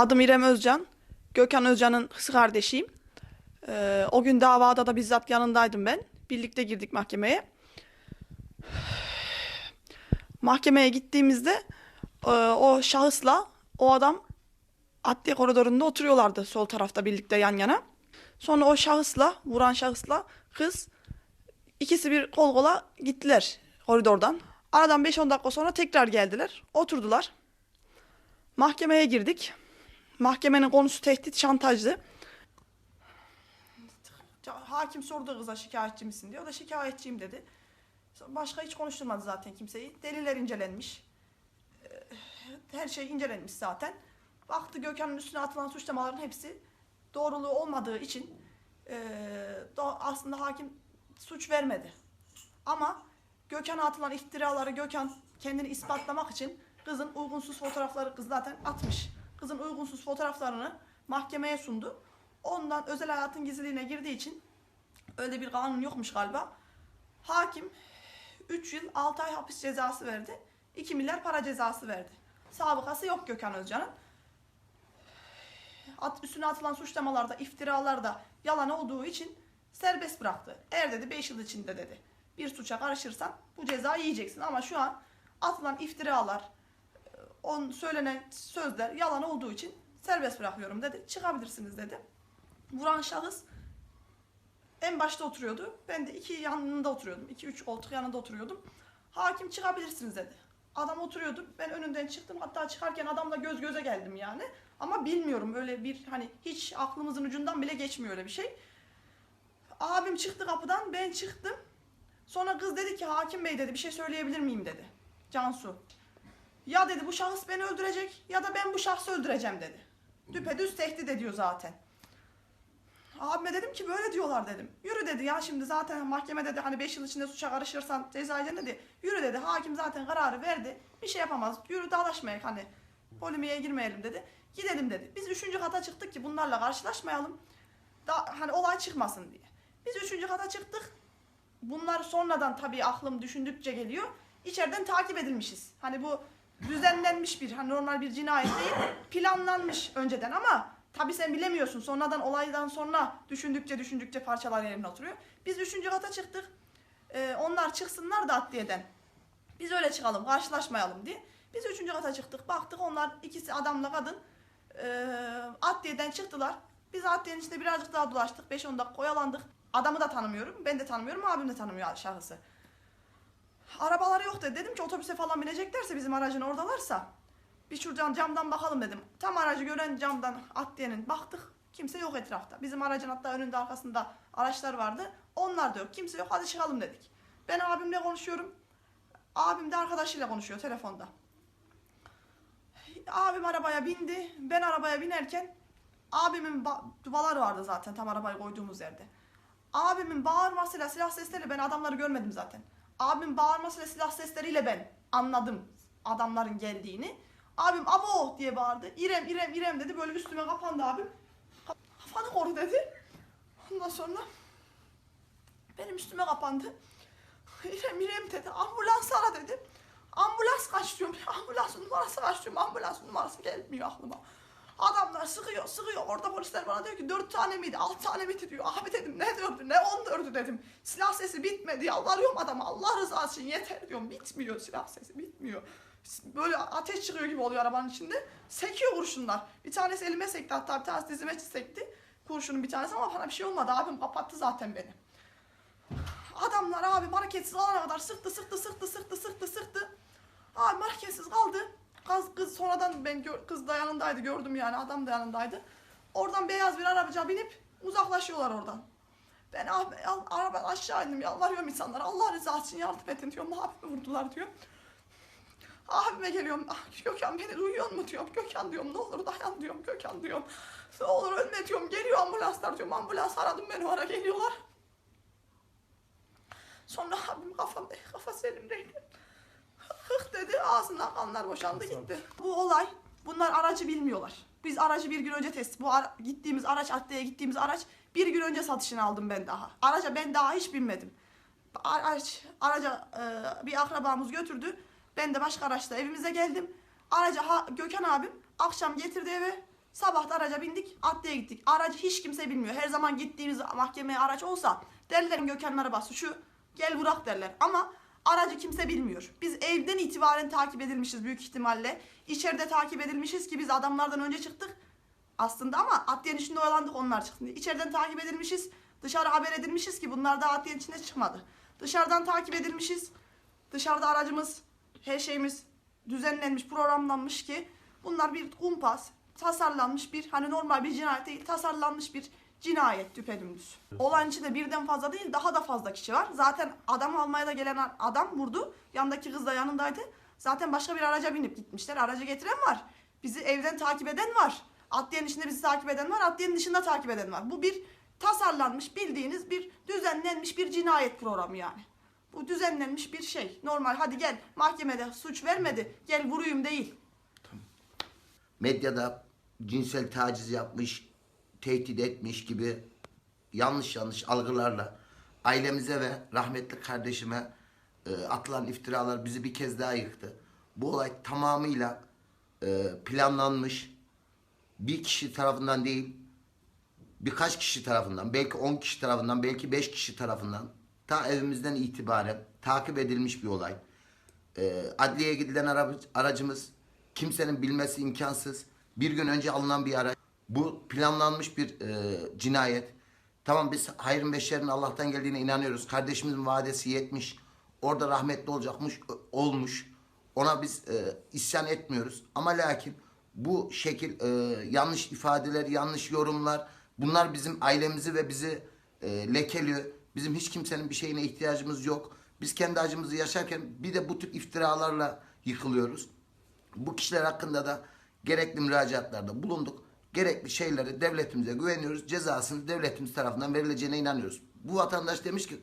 Adım İrem Özcan. Gökhan Özcan'ın kız kardeşiyim. Ee, o gün davada da bizzat yanındaydım ben. Birlikte girdik mahkemeye. Mahkemeye gittiğimizde e, o şahısla o adam adliye koridorunda oturuyorlardı sol tarafta birlikte yan yana. Sonra o şahısla, vuran şahısla kız ikisi bir kol kola gittiler koridordan. Aradan 5-10 dakika sonra tekrar geldiler. Oturdular. Mahkemeye girdik. Mahkemenin konusu tehdit, şantajdı. Hakim sordu kıza şikayetçi misin diye. O da şikayetçiyim dedi. Başka hiç konuşturmadı zaten kimseyi. Deliller incelenmiş. Ee, Her şey incelenmiş zaten. Baktı Gökhan'ın üstüne atılan suçlamaların hepsi doğruluğu olmadığı için ee, aslında hakim suç vermedi. Ama Gökhan'a atılan iftiraları Gökhan kendini ispatlamak için kızın uygunsuz fotoğrafları kız zaten atmış. Kızın uygunsuz fotoğraflarını mahkemeye sundu. Ondan özel hayatın gizliliğine girdiği için öyle bir kanun yokmuş galiba. Hakim 3 yıl 6 ay hapis cezası verdi. 2 milyar para cezası verdi. Sabıkası yok Gökhan Özcan'ın. At, üstüne atılan suçlamalarda, iftiralarda yalan olduğu için serbest bıraktı. Eğer dedi 5 yıl içinde dedi bir suça karışırsan bu cezayı yiyeceksin. Ama şu an atılan iftiralar, on söylenen sözler yalan olduğu için serbest bırakıyorum dedi. Çıkabilirsiniz dedi. Vuran şahıs en başta oturuyordu. Ben de iki yanında oturuyordum. iki üç koltuk yanında oturuyordum. Hakim çıkabilirsiniz dedi. Adam oturuyordu. Ben önünden çıktım. Hatta çıkarken adamla göz göze geldim yani. Ama bilmiyorum öyle bir hani hiç aklımızın ucundan bile geçmiyor öyle bir şey. Abim çıktı kapıdan. Ben çıktım. Sonra kız dedi ki hakim bey dedi bir şey söyleyebilir miyim dedi. Cansu. Ya dedi bu şahıs beni öldürecek ya da ben bu şahsı öldüreceğim dedi. Düpedüz tehdit ediyor zaten. Abime dedim ki böyle diyorlar dedim. Yürü dedi ya şimdi zaten mahkeme dedi hani 5 yıl içinde suça karışırsan ceza yiyeceksin dedi. Yürü dedi hakim zaten kararı verdi. Bir şey yapamaz. Yürü dalaşmayak hani polemiğe girmeyelim dedi. Gidelim dedi. Biz üçüncü kata çıktık ki bunlarla karşılaşmayalım. Da, hani olay çıkmasın diye. Biz üçüncü kata çıktık. Bunlar sonradan tabii aklım düşündükçe geliyor. İçeriden takip edilmişiz. Hani bu düzenlenmiş bir hani normal bir cinayet değil. Planlanmış önceden ama tabii sen bilemiyorsun. Sonradan olaydan sonra düşündükçe düşündükçe parçalar yerine oturuyor. Biz üçüncü kata çıktık. Ee, onlar çıksınlar da adliyeden. Biz öyle çıkalım karşılaşmayalım diye. Biz üçüncü kata çıktık. Baktık onlar ikisi adamla kadın ee, adliyeden çıktılar. Biz adliyenin içinde birazcık daha dolaştık. 5-10 dakika oyalandık. Adamı da tanımıyorum. Ben de tanımıyorum. Abim de tanımıyor şahısı. Arabaları yok dedi. Dedim ki otobüse falan bineceklerse bizim aracın oradalarsa bir şuradan camdan bakalım dedim. Tam aracı gören camdan adliyenin baktık. Kimse yok etrafta. Bizim aracın hatta önünde arkasında araçlar vardı. Onlar da yok. Kimse yok. Hadi çıkalım dedik. Ben abimle konuşuyorum. Abim de arkadaşıyla konuşuyor telefonda. Abim arabaya bindi. Ben arabaya binerken abimin dubaları vardı zaten tam arabayı koyduğumuz yerde. Abimin bağırmasıyla silah sesleriyle ben adamları görmedim zaten. Abim bağırmasıyla silah sesleriyle ben anladım adamların geldiğini. Abim abo diye bağırdı. İrem İrem İrem dedi böyle üstüme kapandı abim. Kafanı koru dedi. Ondan sonra benim üstüme kapandı. İrem İrem dedi ambulans ara dedi. Ambulans kaç diyorum. Ambulansın numarası kaç diyorum. Ambulansın numarası gelmiyor aklıma. Adamlar sıkıyor sıkıyor. Orada polisler bana diyor ki dört tane miydi altı tane miydi diyor. Abi dedim ne dördü ne on dördü dedim. Silah sesi bitmedi yalvarıyorum adama Allah rızası için yeter diyorum. Bitmiyor silah sesi bitmiyor. Böyle ateş çıkıyor gibi oluyor arabanın içinde. Sekiyor kurşunlar. Bir tanesi elime sekti hatta bir tanesi dizime sekti. Kurşunun bir tanesi ama bana bir şey olmadı. Abim kapattı zaten beni. Adamlar abi hareketsiz alana kadar sıktı sıktı sıktı sıktı sıktı sıktı. Abi hareketsiz kaldı. Kız, kız sonradan ben gör, kız da yanındaydı gördüm yani adam da yanındaydı. Oradan beyaz bir arabaca binip uzaklaşıyorlar oradan. Ben al, arabadan aşağı indim yalvarıyorum insanlara Allah rızası için yardım edin diyorum. Abimi vurdular diyor. Abime geliyorum. Ah, Gökhan beni duyuyor mu diyorum. Gökhan diyorum ne olur dayan diyorum. Gökhan diyorum. Ne olur ölme diyorum. Geliyor ambulanslar diyorum. Ambulans aradım beni o ara geliyorlar. Sonra abim kafamda, kafası elimdeydi. Hıh dedi ağzından kanlar boşandı gitti. Bu olay bunlar aracı bilmiyorlar. Biz aracı bir gün önce test bu ara- gittiğimiz araç adliyeye gittiğimiz araç bir gün önce satışını aldım ben daha. Araca ben daha hiç binmedim. Araç araca e, bir akrabamız götürdü. Ben de başka araçla evimize geldim. Araca ha, Gökhan abim akşam getirdi eve. Sabah da araca bindik, adliye gittik. Aracı hiç kimse bilmiyor. Her zaman gittiğimiz mahkemeye araç olsa derler Gökhan'ın arabası şu gel bırak derler. Ama aracı kimse bilmiyor. Biz evden itibaren takip edilmişiz büyük ihtimalle. İçeride takip edilmişiz ki biz adamlardan önce çıktık. Aslında ama adliyenin içinde oyalandık onlar diye. İçeriden takip edilmişiz. Dışarı haber edilmişiz ki bunlar da adliyenin içinde çıkmadı. Dışarıdan takip edilmişiz. Dışarıda aracımız, her şeyimiz düzenlenmiş, programlanmış ki bunlar bir kumpas, tasarlanmış bir hani normal bir cinayet değil, tasarlanmış bir cinayet düpedümdüz. Olan içinde birden fazla değil, daha da fazla kişi var. Zaten adam almaya da gelen adam vurdu. Yanındaki kız da yanındaydı. Zaten başka bir araca binip gitmişler. Aracı getiren var. Bizi evden takip eden var. Adliyenin içinde bizi takip eden var. Adliyenin dışında takip eden var. Bu bir tasarlanmış, bildiğiniz bir düzenlenmiş bir cinayet programı yani. Bu düzenlenmiş bir şey. Normal hadi gel mahkemede suç vermedi. Gel vuruyum değil. medyada cinsel taciz yapmış, tehdit etmiş gibi yanlış yanlış algılarla ailemize ve rahmetli kardeşime e, atılan iftiralar bizi bir kez daha yıktı. Bu olay tamamıyla e, planlanmış, bir kişi tarafından değil, birkaç kişi tarafından, belki 10 kişi tarafından, belki 5 kişi tarafından ta evimizden itibaren takip edilmiş bir olay. E, adliyeye gidilen ara- aracımız kimsenin bilmesi imkansız. Bir gün önce alınan bir araç. Bu planlanmış bir e, cinayet. Tamam biz hayrın beşerin Allah'tan geldiğine inanıyoruz. Kardeşimizin vadesi yetmiş. Orada rahmetli olacakmış, olmuş. Ona biz e, isyan etmiyoruz. Ama lakin bu şekil e, yanlış ifadeler, yanlış yorumlar bunlar bizim ailemizi ve bizi e, lekeliyor. Bizim hiç kimsenin bir şeyine ihtiyacımız yok. Biz kendi acımızı yaşarken bir de bu tip iftiralarla yıkılıyoruz. Bu kişiler hakkında da gerekli müracaatlarda bulunduk. Gerekli şeyleri devletimize güveniyoruz. Cezasını devletimiz tarafından verileceğine inanıyoruz. Bu vatandaş demiş ki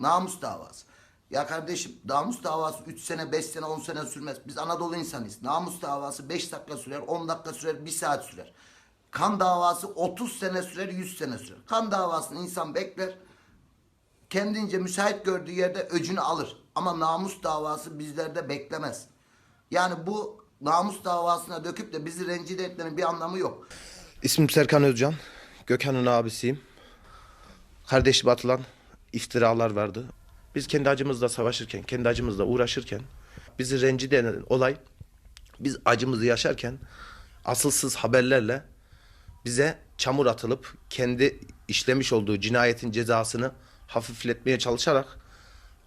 namus davası. Ya kardeşim namus davası 3 sene, 5 sene, 10 sene sürmez. Biz Anadolu insanıyız. Namus davası 5 dakika sürer, 10 dakika sürer, 1 saat sürer. Kan davası 30 sene sürer, 100 sene sürer. Kan davasını insan bekler kendince müsait gördüğü yerde öcünü alır. Ama namus davası bizlerde beklemez. Yani bu namus davasına döküp de bizi rencide etmenin bir anlamı yok. İsmim Serkan Özcan. Gökhan'ın abisiyim. Kardeşime atılan iftiralar vardı. Biz kendi acımızla savaşırken, kendi acımızla uğraşırken bizi rencide eden olay biz acımızı yaşarken asılsız haberlerle bize çamur atılıp kendi işlemiş olduğu cinayetin cezasını hafifletmeye çalışarak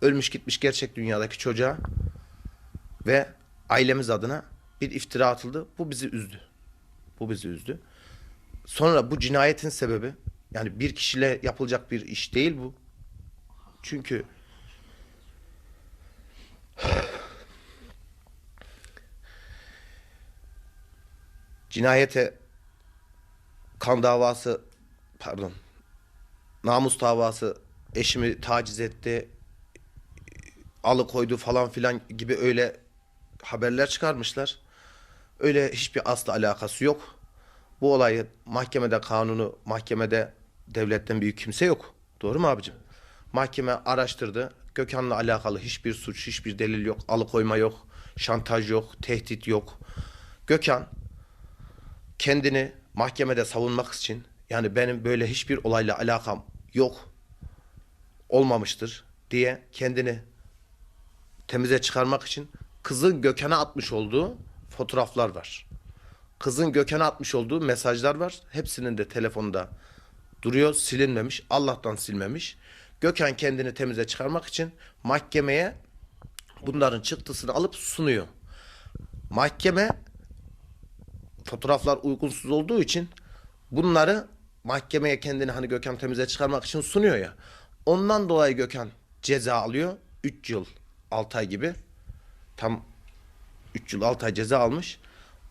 ölmüş gitmiş gerçek dünyadaki çocuğa ve ailemiz adına bir iftira atıldı. Bu bizi üzdü. Bu bizi üzdü. Sonra bu cinayetin sebebi yani bir kişiyle yapılacak bir iş değil bu. Çünkü cinayete kan davası pardon namus davası eşimi taciz etti alıkoydu falan filan gibi öyle haberler çıkarmışlar. Öyle hiçbir asla alakası yok. Bu olayı mahkemede kanunu, mahkemede devletten büyük kimse yok. Doğru mu abicim? Mahkeme araştırdı. Gökhan'la alakalı hiçbir suç, hiçbir delil yok. Alıkoyma yok, şantaj yok, tehdit yok. Gökhan kendini mahkemede savunmak için yani benim böyle hiçbir olayla alakam yok olmamıştır diye kendini temize çıkarmak için kızın Gökhan'a atmış olduğu fotoğraflar var. Kızın Gökhan'a atmış olduğu mesajlar var. Hepsinin de telefonda duruyor. Silinmemiş. Allah'tan silmemiş. Gökhan kendini temize çıkarmak için mahkemeye bunların çıktısını alıp sunuyor. Mahkeme fotoğraflar uygunsuz olduğu için bunları mahkemeye kendini hani Gökhan temize çıkarmak için sunuyor ya. Ondan dolayı Gökhan ceza alıyor. 3 yıl 6 ay gibi. Tam 3 yıl 6 ay ceza almış.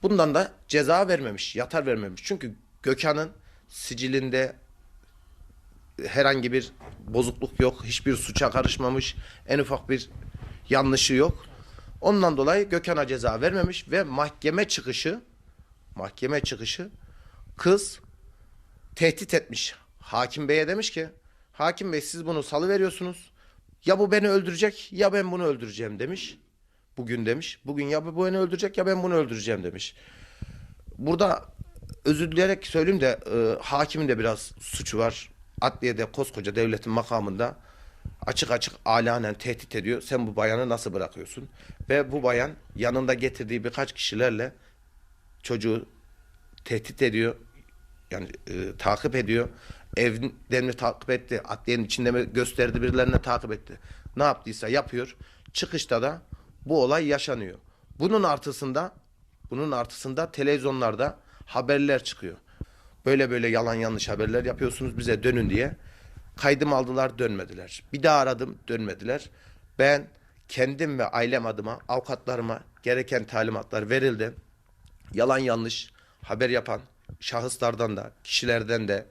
Bundan da ceza vermemiş, yatar vermemiş. Çünkü Gökhan'ın sicilinde herhangi bir bozukluk yok. Hiçbir suça karışmamış. En ufak bir yanlışı yok. Ondan dolayı Gökhan'a ceza vermemiş ve mahkeme çıkışı mahkeme çıkışı kız tehdit etmiş. Hakim Bey'e demiş ki Hakim Bey siz bunu salı veriyorsunuz. Ya bu beni öldürecek ya ben bunu öldüreceğim demiş. Bugün demiş. Bugün ya bu beni öldürecek ya ben bunu öldüreceğim demiş. Burada özür dileyerek söyleyeyim de e, hakimin de biraz suçu var. Adliyede koskoca devletin makamında açık açık alanen tehdit ediyor. Sen bu bayanı nasıl bırakıyorsun? Ve bu bayan yanında getirdiği birkaç kişilerle çocuğu tehdit ediyor. Yani e, takip ediyor. Evlerini takip etti. Adliyenin içinde mi gösterdi birilerine takip etti. Ne yaptıysa yapıyor. Çıkışta da bu olay yaşanıyor. Bunun artısında bunun artısında televizyonlarda haberler çıkıyor. Böyle böyle yalan yanlış haberler yapıyorsunuz bize dönün diye. Kaydım aldılar dönmediler. Bir daha aradım dönmediler. Ben kendim ve ailem adıma avukatlarıma gereken talimatlar verildi. Yalan yanlış haber yapan şahıslardan da kişilerden de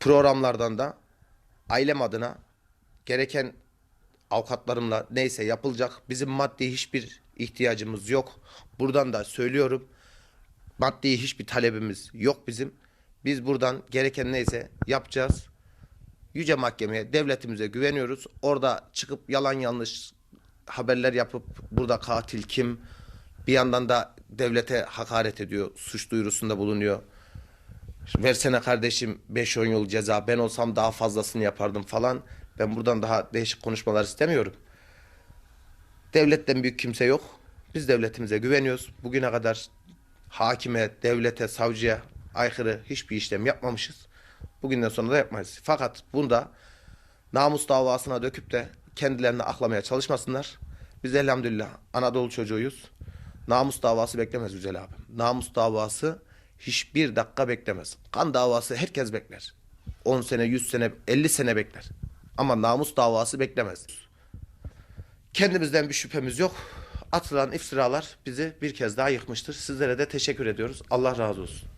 programlardan da ailem adına gereken avukatlarımla neyse yapılacak. Bizim maddi hiçbir ihtiyacımız yok. Buradan da söylüyorum. Maddi hiçbir talebimiz yok bizim. Biz buradan gereken neyse yapacağız. Yüce Mahkemeye, devletimize güveniyoruz. Orada çıkıp yalan yanlış haberler yapıp burada katil kim? Bir yandan da devlete hakaret ediyor, suç duyurusunda bulunuyor. Versene kardeşim 5-10 yıl ceza ben olsam daha fazlasını yapardım falan. Ben buradan daha değişik konuşmalar istemiyorum. Devletten büyük kimse yok. Biz devletimize güveniyoruz. Bugüne kadar hakime, devlete, savcıya aykırı hiçbir işlem yapmamışız. Bugünden sonra da yapmayız. Fakat bunda namus davasına döküp de kendilerini aklamaya çalışmasınlar. Biz elhamdülillah Anadolu çocuğuyuz. Namus davası beklemez güzel abim. Namus davası hiçbir dakika beklemez. Kan davası herkes bekler. 10 sene, 100 sene, 50 sene bekler. Ama namus davası beklemez. Kendimizden bir şüphemiz yok. Atılan iftiralar bizi bir kez daha yıkmıştır. Sizlere de teşekkür ediyoruz. Allah razı olsun.